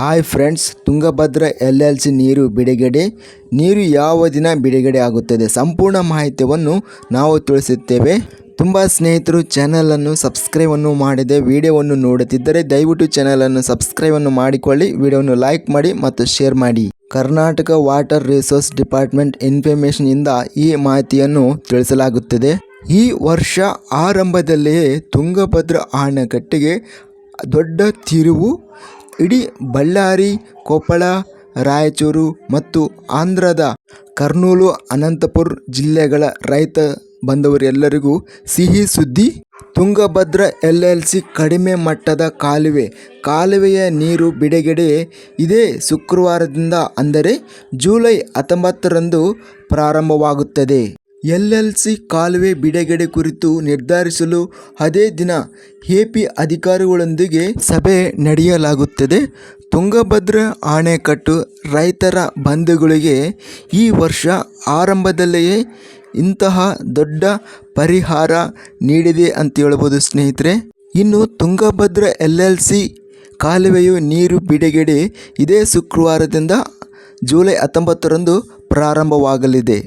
Hi friends, Tungabhadra L L C ನೀರು ಬಿಡುಗಡೆ. ನೀರು ಯಾವ ದಿನ ಬಿಡುಗಡೆ ಆಗುತ್ತದೆ? ಸಂಪೂರ್ಣ ಮಾಹಿತಿಯನ್ನು ನಾವು ತಿಳಿಸುತ್ತೇವೆ. ತುಂಬ ಸ್ನೇಹಿತರು ಚಾನಲನ್ನು ಸಬ್ಸ್ಕ್ರೈಬನ್ನು ಮಾಡಿದೆ ವಿಡಿಯೋವನ್ನು ನೋಡುತ್ತಿದ್ದರೆ ದಯವಿಟ್ಟು ಚಾನಲನ್ನು ಸಬ್ಸ್ಕ್ರೈಬನ್ನು ಮಾಡಿಕೊಳ್ಳಿ. ವಿಡಿಯೋವನ್ನು ಲೈಕ್ ಮಾಡಿ ಮತ್ತು ಶೇರ್ ಮಾಡಿ. Karnataka water resource department information ಇಂದ ಈ ಮಾಹಿತಿಯನ್ನು ತಿಳಿಸಲಾಗುತ್ತದೆ. ಈ ವರ್ಷ ಆರಂಭದಲ್ಲಿಯೇ ತುಂಗಭದ್ರಾ ಅಣೆಕಟ್ಟೆಗೆ ದೊಡ್ಡ ತಿರುವು ಇಡೀ ಬಳ್ಳಾರಿ, ಕೊಪ್ಪಳ, ರಾಯಚೂರು ಮತ್ತು ಆಂಧ್ರದ ಕರ್ನೂಲು, ಅನಂತಪುರ ಜಿಲ್ಲೆಗಳ ರೈತ ಬಂದವರೆಲ್ಲರಿಗೂ ಸಿಹಿ ಸುದ್ದಿ. ತುಂಗಭದ್ರಾ ಎಲ್ ಎಲ್ ಸಿ ಕಡಿಮೆ ಮಟ್ಟದ ಕಾಲುವೆ, ಕಾಲುವೆಯ ನೀರು ಬಿಡುಗಡೆ ಇದೇ ಶುಕ್ರವಾರದಿಂದ ಅಂದರೆ ಜುಲೈ ಹತ್ತೊಂಬತ್ತರಂದು ಪ್ರಾರಂಭವಾಗುತ್ತದೆ. ಎಲ್ ಎಲ್ ಸಿ ಕಾಲುವೆ ಬಿಡುಗಡೆ ಕುರಿತು ನಿರ್ಧರಿಸಲು ಅದೇ ದಿನ ಎಪಿ ಅಧಿಕಾರಿಗಳೊಂದಿಗೆ ಸಭೆ ನಡೆಯಲಾಗುತ್ತದೆ. ತುಂಗಭದ್ರಾ ಅಣೆಕಟ್ಟು ರೈತರ ಬಂಧುಗಳಿಗೆ ಈ ವರ್ಷ ಆರಂಭದಲ್ಲಿಯೇ ಇಂತಹ ದೊಡ್ಡ ಪರಿಹಾರ ನೀಡಿದೆ ಅಂತ ಹೇಳ್ಬೋದು ಸ್ನೇಹಿತರೆ. ಇನ್ನು ತುಂಗಭದ್ರಾ ಎಲ್ ಎಲ್ ಸಿ ಕಾಲುವೆಯು ನೀರು ಬಿಡುಗಡೆ ಇದೇ ಶುಕ್ರವಾರದಿಂದ ಜುಲೈ ಹತ್ತೊಂಬತ್ತರಂದು ಪ್ರಾರಂಭವಾಗಲಿದೆ.